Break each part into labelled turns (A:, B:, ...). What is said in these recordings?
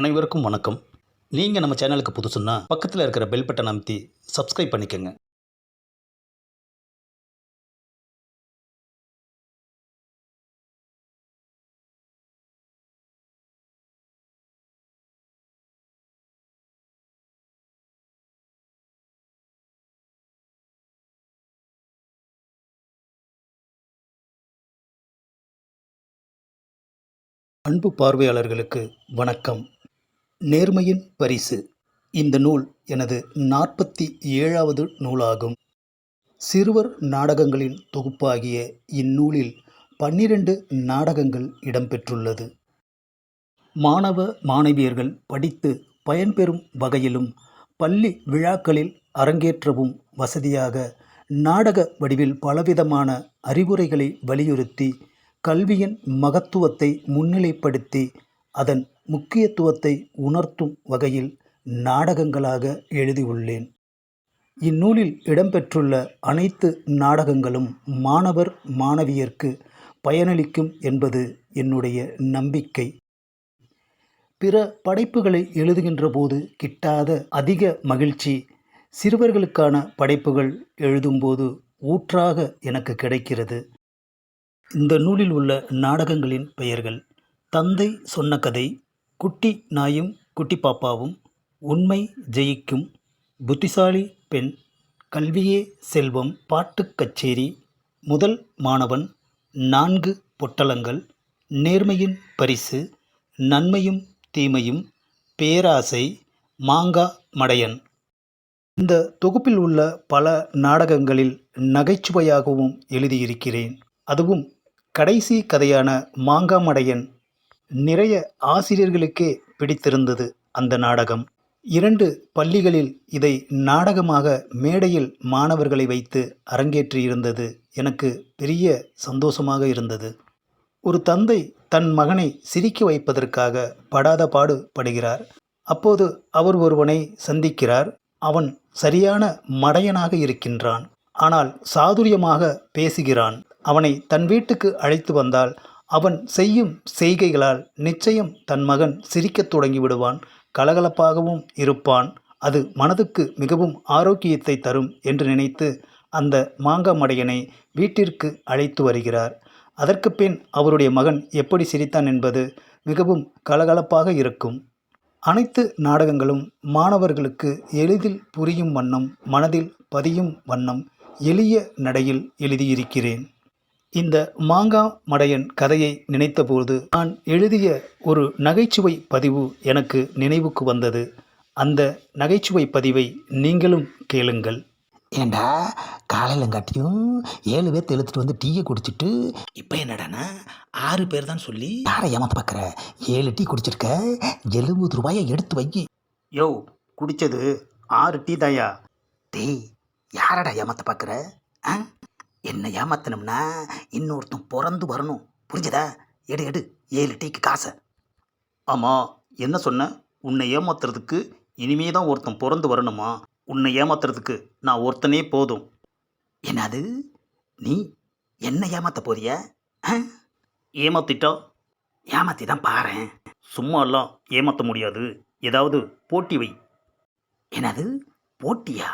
A: அனைவருக்கும் வணக்கம். நீங்கள் நம்ம சேனலுக்கு புதுசுன்னா பக்கத்தில் இருக்கிற பெல் பட்டன் அமைத்தி சப்ஸ்கிரைப் பண்ணிக்கோங்க. அன்பு பார்வையாளர்களுக்கு வணக்கம். நேர்மையின் பரிசு. இந்த நூல் எனது நாற்பத்தி ஏழாவது நூலாகும். சிறுவர் நாடகங்களின் தொகுப்பாகிய இந்நூலில் பன்னிரண்டு நாடகங்கள் இடம்பெற்றுள்ளது. மாணவ மாணவியர்கள் படித்து பயன்பெறும் வகையிலும் பள்ளி விழாக்களில் அரங்கேற்றவும் வசதியாக நாடக வடிவில் பலவிதமான அறிவுரைகளை வலியுறுத்தி கல்வியின் மகத்துவத்தை முன்னிலைப்படுத்தி அதன் முக்கியத்துவத்தை உணர்த்தும் வகையில் நாடகங்களாக எழுதியுள்ளேன். இந்நூலில் இடம்பெற்றுள்ள அனைத்து நாடகங்களும் மாணவர் மாணவியர்க்கு பயனளிக்கும் என்பது என்னுடைய நம்பிக்கை. பிற படைப்புகளை எழுதுகின்ற போது கிட்டாத அதிக மகிழ்ச்சி சிறுவர்களுக்கான படைப்புகள் எழுதும்போது ஊற்றாக எனக்கு கிடைக்கிறது. இந்த நூலில் உள்ள நாடகங்களின் பெயர்கள் தந்தை சொன்ன கதை குட்டி நாயும் குட்டி பாப்பாவும் உண்மை ஜெயிக்கும் புத்திசாலி பெண் கல்வியே செல்வம் பாட்டுக் கச்சேரி முதல் மாணவன் நான்கு பொட்டலங்கள் நேர்மையின் பரிசு நன்மையும் தீமையும் பேராசை மாங்கா மடையன். இந்த தொகுப்பில் உள்ள பல நாடகங்களில் நகைச்சுவையாகவும் எழுதியிருக்கிறேன். அதுவும் கடைசி கதையான மாங்காமடையன் நிறைய ஆசிரியர்களுக்கே பிடித்திருந்தது அந்த நாடகம். இரண்டு பள்ளிகளில் இதை நாடகமாக மேடையில் மாணவர்களை வைத்து அரங்கேற்றியிருந்தது எனக்கு பெரிய சந்தோஷமாக இருந்தது. ஒரு தந்தை தன் மகனை சிரிக்க வைப்பதற்காக படாத பாடு படுகிறார் அப்போது அவர் ஒருவனை சந்திக்கிறார். அவன் சரியான மடையனாக இருக்கின்றான். ஆனால் சாதுரியமாக பேசுகிறான். அவனை தன் வீட்டுக்கு அழைத்து வந்தால் அவன் செய்யும் செய்கைகளால் நிச்சயம் தன் மகன் சிரிக்கத் தொடங்கி விடுவான் கலகலப்பாகவும் இருப்பான். அது மனதுக்கு மிகவும் ஆரோக்கியத்தை தரும் என்று நினைத்து அந்த மாங்காமடையனை வீட்டிற்கு அழைத்து வருகிறார். அதற்கு பின் அவருடைய மகன் எப்படி சிரித்தான் என்பது மிகவும் கலகலப்பாக இருக்கும். அனைத்து நாடகங்களும் மாணவர்களுக்கு எளிதில் புரியும் வண்ணம் மனதில் பதியும் வண்ணம் எளிய நடையில் எழுதியிருக்கிறேன். இந்த மாங்கா மடையன் கதையை நினைத்தபோது நான் எழுதிய ஒரு நகைச்சுவை பதிவு எனக்கு நினைவுக்கு வந்தது. அந்த நகைச்சுவை பதிவை நீங்களும் கேளுங்கள்.
B: ஏண்டா காலையிலங்காட்டியும் ஏழு பேர் இழுத்துட்டு வந்து டீயை குடிச்சிட்டு இப்போ என்னடானா ஆறு பேர் தான் சொல்லி யாரை ஏமாத்த பார்க்குற ஏழு டீ குடிச்சிருக்க எழுபது ரூபாயை எடுத்து வை.
A: யோ குடிச்சது ஆறு டீ தாயா
B: டேய் யாரடா ஏமாத்த பார்க்குற ஆ? என்னை ஏமாத்தணும்னா இன்னொருத்தன் பிறந்து வரணும். புரிஞ்சதா? எடு எடு. ஏழு டீக்கு காசை.
A: ஆமாம் என்ன சொன்ன? உன்னை ஏமாத்துறதுக்கு இனிமே தான் ஒருத்தன் பிறந்து வரணுமா? உன்னை ஏமாத்துறதுக்கு நான் ஒருத்தனே போதும்.
B: என்னது? நீ என்ன ஏமாத்த போறிய? ஆ?
A: ஏமாத்திட்டா?
B: ஏமாத்தி தான் பாரேன்.
A: சும்மாலாம் ஏமாற்ற முடியாது. ஏதாவது போட்டி வை.
B: என்னது? போட்டியா?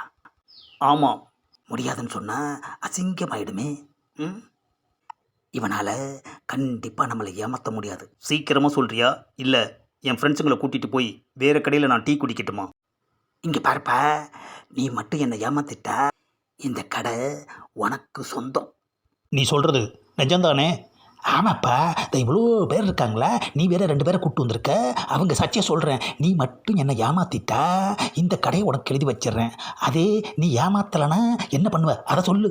A: ஆமாம்
B: முடியாதுன்னு சொன்னால் அசிங்கமாயிடுமே. ம்? இவனால் கண்டிப்பாக நம்மளை ஏமாற்ற முடியாது.
A: சீக்கிரமாக சொல்கிறியா இல்லை என் ஃப்ரெண்ட்ஸுங்களை கூட்டிகிட்டு போய் வேறு கடையில் நான் டீ குடிக்கட்டுமா?
B: இங்கே பாருப்பா நீ மட்டும் என்னை ஏமாத்திட்டா இந்த கடை உனக்கு சொந்தம்.
A: நீ சொல்கிறது நிஜம்தானே?
B: ஆமாப்பா இந்த இவ்வளோ பேர் இருக்காங்களா? நீ வேற ரெண்டு பேரை கூப்பிட்டு வந்திருக்க. அவங்க சத்தியா சொல்கிறேன் நீ மட்டும் என்னை ஏமாத்திட்டா? இந்த கடையை உனக்கு எழுதி வச்சிடுறேன். அதே நீ ஏமாத்தலைன்னா என்ன பண்ணுவ? அதை சொல்லு.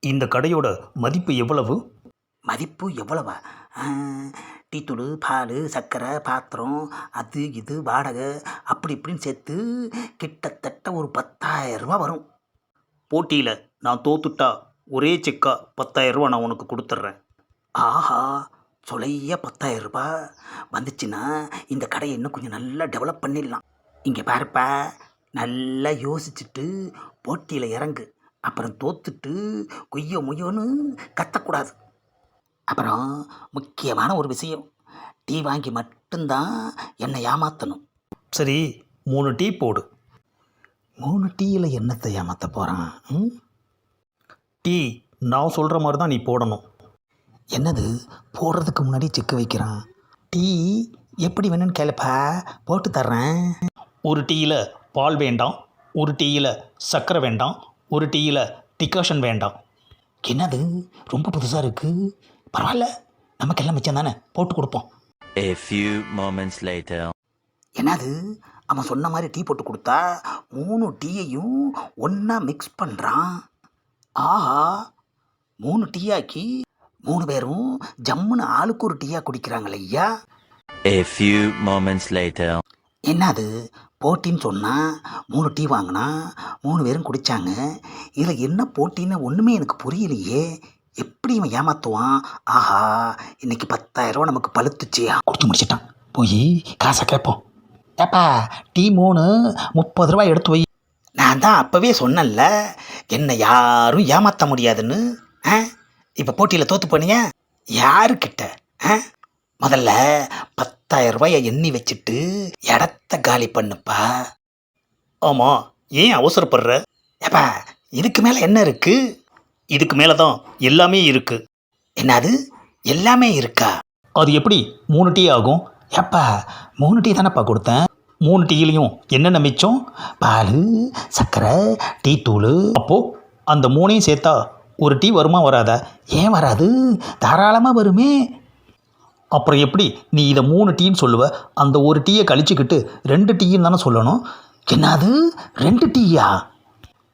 A: இந்த கடையோட மதிப்பு எவ்வளவு?
B: மதிப்பு எவ்வளவா? டீத்தூள் பால் சர்க்கரை பாத்திரம் அது இது வாடகை அப்படி இப்படின்னு சேர்த்து கிட்டத்தட்ட ஒரு பத்தாயிரம் ரூபாய் வரும்.
A: போட்டியில் நான் தோத்துட்டா ஒரே செக்கா பத்தாயிரம் ரூபா நான் உனக்கு கொடுத்துட்றேன்.
B: ஆஹா சொலைய பத்தாயிரம் ரூபாய் வந்துச்சுன்னா இந்த கடையை இன்னும் கொஞ்சம் நல்லா டெவலப் பண்ணிடலாம். இங்கே பாருப்பா நல்லா யோசிச்சுட்டு போட்டியில் இறங்கு. அப்புறம் தோத்துட்டு கொய்யோ முய்யோன்னு கத்தக்கூடாது. அப்புறம் முக்கியமான ஒரு விஷயம் டீ வாங்கி மட்டும்தான் என்னை ஏமாற்றணும்
A: சரி மூணு டீ போடு.
B: மூணு டீயில் என்னத்தை ஏமாற்ற போகிறான்
A: டீ நான் சொல்கிற மாதிரி தான் நீ போடணும்.
B: என்னது? போடுறதுக்கு முன்னாடி செக்கு வைக்கிறான். டீ எப்படி வேணும்னு கேளுப்பா. போட்டு தர்றேன்.
A: ஒரு டீயில் பால் வேண்டாம் ஒரு டீயில் சர்க்கரை வேண்டாம் ஒரு டீயில் டிகாஷன் வேண்டாம்.
B: என்னது? ரொம்ப புதுசாக இருக்குது பரவாயில்ல. நமக்கெல்லாம் மிச்சம் தானே. போட்டு கொடுப்போம்.
C: A few moments later.
B: என்னது? அவன் சொன்ன மாதிரி டீ போட்டு கொடுத்தா மூணு டீயையும் ஒன்றா மிக்ஸ் பண்ணுறான் ஆஹா. மூணு டீயாக்கி மூணு பேரும் ஜம்முன்னு ஆளுக்கு ஒரு டீயாக குடிக்கிறாங்களே ஐயா.
C: A few moments later.
B: என்னது? போட்டின்னு சொன்னால் மூணு டீ வாங்கினா மூணு பேரும் குடித்தாங்க இதில் என்ன போட்டின்னு ஒன்றுமே எனக்கு புரியலையே. எப்படி இவன் ஏமாத்துவான்? ஆஹா இன்னைக்கு பத்தாயிரம் ரூபா நமக்கு பழுத்துச்சியா கொடுத்து முடிச்சிட்டான். போய் காசை கேட்போம். ஏப்பா டீ மூணு முப்பது ரூபாய் எடுத்து வை. நான் தான் அப்போவே சொன்னேன்ல என்னை யாரும் ஏமாற்ற முடியாதுன்னு. ஆ? இப்போ போட்டியில் தோத்து போனீங்க யாருக்கிட்ட? ஆ? முதல்ல பத்தாயிரம் ரூபாயை எண்ணி வச்சுட்டு இடத்த காலி பண்ணுப்பா.
A: ஆமாம் ஏன் அவசரப்படுற?
B: ஏப்பா இதுக்கு மேலே என்ன இருக்குது
A: இதுக்கு மேலே தான் எல்லாமே இருக்குது
B: என்னது? எல்லாமே இருக்கா?
A: அது எப்படி? மூணு டீ ஆகும்?
B: ஏப்பா மூணு டீ தானேப்பா கொடுத்தேன்.
A: மூணு டீலையும் என்னென்ன மிச்சம்?
B: பால் சர்க்கரை டீ தூள்
A: அப்போது அந்த மூணையும் சேர்த்தா ஒரு டீ வருமா வராதா?
B: ஏன் வராது? தாராளமாக வருமே.
A: அப்புறம் எப்படி நீ இதை மூணு டீன்னு சொல்லுவ? அந்த ஒரு டீயை கழிச்சுக்கிட்டு ரெண்டு டீன்னு தானே சொல்லணும்.
B: என்னது? ரெண்டு டீயா?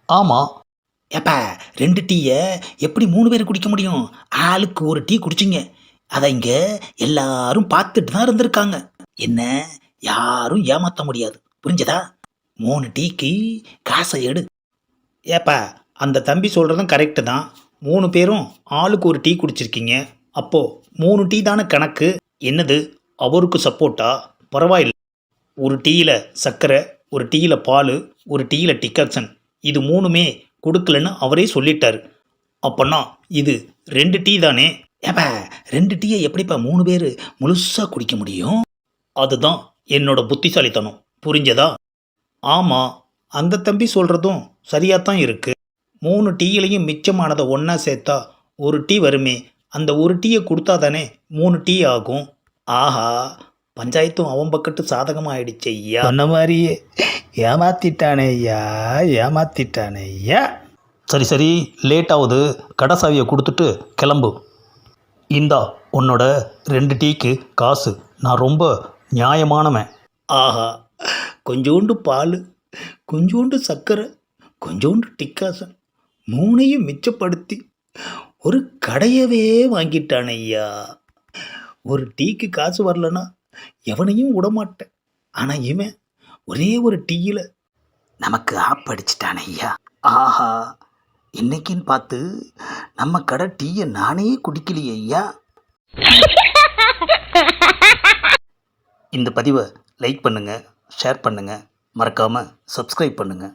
A: ஆமாம்
B: ஏப்பா ரெண்டு டீயை எப்படி மூணு பேர் குடிக்க முடியும்? ஆளுக்கு ஒரு டீ குடிச்சிங்க. அதை இங்கே எல்லாரும் பார்த்துட்டு தான் இருந்திருக்காங்க. என்ன? யாரும் ஏமாற்ற முடியாது. புரிஞ்சதா? மூணு டீக்கு காசை எடு.
A: ஏப்பா அந்த தம்பி சொல்கிறதும் கரெக்டு தான். மூணு பேரும் ஆளுக்கு ஒரு டீ குடிச்சிருக்கீங்க. அப்போது மூணு டீ தானே கணக்கு? என்னது? அவருக்கு சப்போர்ட்டா பரவாயில்லை. ஒரு டீயில் சர்க்கரை ஒரு டீயில் பால் ஒரு டீயில் டிகாக்சன் இது மூணுமே கொடுக்கலன்னு அவரே சொல்லிட்டார். அப்போன்னா இது ரெண்டு டீ தானே?
B: ஏப்பா ரெண்டு டீயை எப்படிப்பா மூணு பேர் முழுசாக குடிக்க முடியும்?
A: அதுதான் என்னோட புத்திசாலித்தனம். புரிஞ்சதா? ஆமாம் அந்த தம்பி சொல்கிறதும் சரியாக தான் இருக்குது மூணு டீயிலையும் மிச்சமானதை ஒன்றா சேர்த்தா ஒரு டீ வருமே. அந்த ஒரு டீயை கொடுத்தா தானே மூணு டீ ஆகும். ஆஹா பஞ்சாயத்தும் அவன் பக்கத்து சாதகமாயிடுச்சு ஐயா.
B: சொன்ன மாதிரியே. ஏமாத்திட்டானே ஐயா ஏமாத்திட்டானே ஐயா.
A: சரி சரி லேட் ஆகுது கடை சாவியை கொடுத்துட்டு கிளம்பு. இந்தா உன்னோட ரெண்டு டீக்கு காசு. நான் ரொம்ப நியாயமானவன். ஆஹா கொஞ்சோண்டு பால் கொஞ்சோண்டு சர்க்கரை கொஞ்சோண்டு டிக்காசன். மூணையும் மிச்சப்படுத்தி ஒரு கடையவே வாங்கிட்டான் ஐயா ஒரு டீக்கு காசு வரலன்னா எவனையும் விடமாட்டேன். ஆனால் இவன் ஒரே ஒரு டீயில்
B: நமக்கு ஆப்படிச்சிட்டானே ஐயா ஆஹா இன்னைக்குன்னு பார்த்து நம்ம கடை டீயை நானே குடிக்கலையே ஐயா
A: இந்த பதிவை லைக் பண்ணுங்கள் ஷேர் பண்ணுங்கள் மறக்காமல் சப்ஸ்கிரைப் பண்ணுங்கள்